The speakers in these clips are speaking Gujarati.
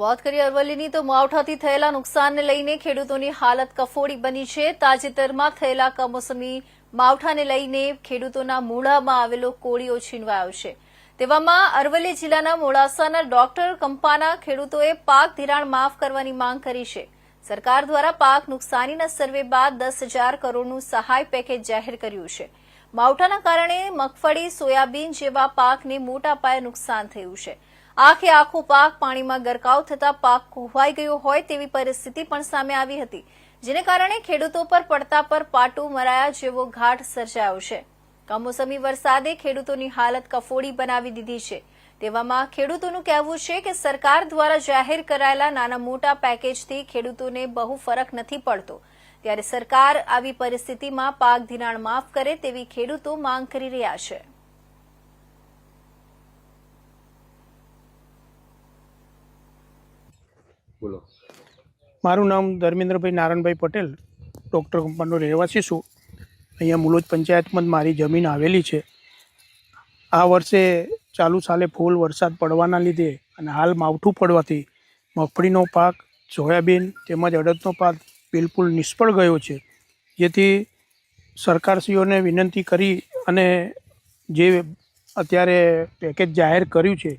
વાત કરીએ અરવલ્લીની, તો માવઠાથી થયેલા નુકસાનને લઈને ખેડૂતોની હાલત કફોડી બની છે. તાજેતરમાં થયેલા કમોસમી માવઠાને લઈને ખેડૂતોના મૂળામાં આવેલો કોળીઓ છીનવાયો છે. તેવામાં અરવલ્લી જિલ્લાના મોડાસાના ડોક્ટર કંપાના ખેડૂતોએ પાક ધિરાણ માફ કરવાની માંગ કરી છે. સરકાર દ્વારા પાક નુકસાનીના સર્વે બાદ દસ હજાર કરોડનું સહાય પેકેજ જાહેર કર્યું છે. માવઠાના કારણે મગફળી, સોયાબીન જેવા પાકને મોટા પાયે નુકસાન થયું છે. આખે આખો પાક પાણીમાં ગરકાવ થતા પાક કોહવાઈ ગયો હોય તેવી પરિસ્થિતિ પણ સામે આવી હતી, જેને કારણે ખેડૂતો પર પડતા પર પાટું મરાયા જેવો ઘાટ સર્જાયો છે. કમોસમી વરસાદે ખેડૂતોની હાલત કફોડી બનાવી દીધી છે. તેવામાં ખેડૂતોનું કહેવું છે કે સરકાર દ્વારા જાહેર કરાયેલા નાના મોટા પેકેજથી ખેડૂતોને બહુ ફરક નથી પડતો. ત્યારે સરકાર આવી પરિસ્થિતિમાં પાક ધિરાણ માફ કરે તેવી ખેડૂતો માંગ કરી રહ્યા છે. બોલો. મારું નામ ધર્મેન્દ્રભાઈ નારાયણભાઈ પટેલ, ડૉક્ટર કંપનીનો રહેવાસી છું. અહીંયા મુલોજ પંચાયતમાં મારી જમીન આવેલી છે. આ વર્ષે ચાલુ સાલે ફૂલ વરસાદ પડવાના લીધે અને હાલ માવઠું પડવાથી મગફળીનો પાક, સોયાબીન તેમજ અડદનો પાક બિલકુલ નિષ્ફળ ગયો છે. જેથી સરકારશ્રીઓને વિનંતી કરી અને જે અત્યારે પેકેજ જાહેર કર્યું છે,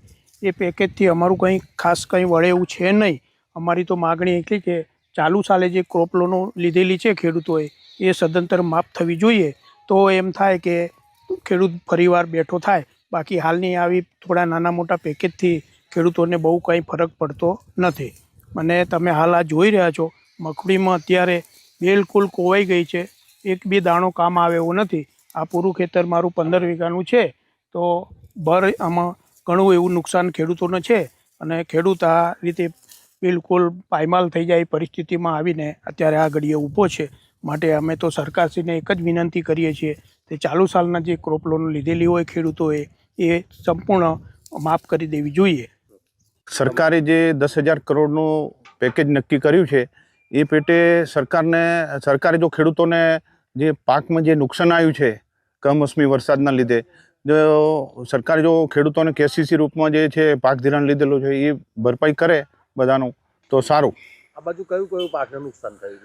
એ પેકેજથી અમારું કંઈ ખાસ કંઈ વળે એવું છે નહીં. અમારી તો માગણી એટલી કે ચાલુ સાલે જે ક્રોપ લોનો લીધેલી છે ખેડૂતોએ, એ સદંતર માફ થવી જોઈએ. તો એમ થાય કે ખેડૂત ફરીવાર બેઠો થાય. બાકી હાલની આવી થોડા નાના મોટા પેકેજથી ખેડૂતોને બહુ કંઈ ફરક પડતો નથી. અને તમે હાલ આ જોઈ રહ્યા છો, મગફળીમાં અત્યારે બિલકુલ કોવાઈ ગઈ છે. એક બે દાણો કામ આવે એવું નથી. આ પૂરું ખેતર મારું પંદર વીઘાનું છે. તો ભર આમાં ઘણું એવું નુકસાન ખેડૂતોને છે. અને ખેડૂત આ રીતે બિલકુલ પાયમાલ થઈ જાય પરિસ્થિતિમાં આવીને અત્યારે આ ઘડીએ ઊભો છે. માટે અમે તો સરકારશ્રીને એક જ વિનંતી કરીએ છીએ કે ચાલુ સાલના જે ક્રોપ લોન લીધેલી હોય ખેડૂતોએ, એ સંપૂર્ણ માફ કરી દેવી જોઈએ. સરકારે જે દસ હજાર કરોડનું પેકેજ નક્કી કર્યું છે, એ પેટે સરકારને, સરકારે જો ખેડૂતોને જે પાકમાં જે નુકસાન આવ્યું છે, કમોસમી વરસાદના લીધે, જો સરકાર જો ખેડૂતોને કેસીસી રૂપમાં જે છે પાક ધિરાણ લીધેલું છે, એ ભરપાઈ કરે બધાનું. તો સારું. આ બાજુ કયું કયું પાકને નુકસાન થયું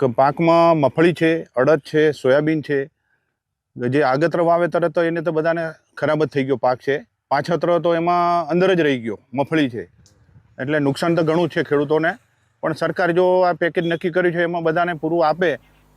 છે? પાકમાં મફળી છે અડદ છે સોયાબીન છે. જે આગત્ર વાવેતર હતો એને તો બધાને ખરાબ જ થઈ ગયો પાક છે. પાછત્ર તો એમાં અંદર જ રહી ગયો મફળી છે. એટલે નુકસાન તો ઘણું છે ખેડૂતોને. પણ સરકાર જો આ પેકેજ નક્કી કર્યું છે એમાં બધાને પૂરું આપે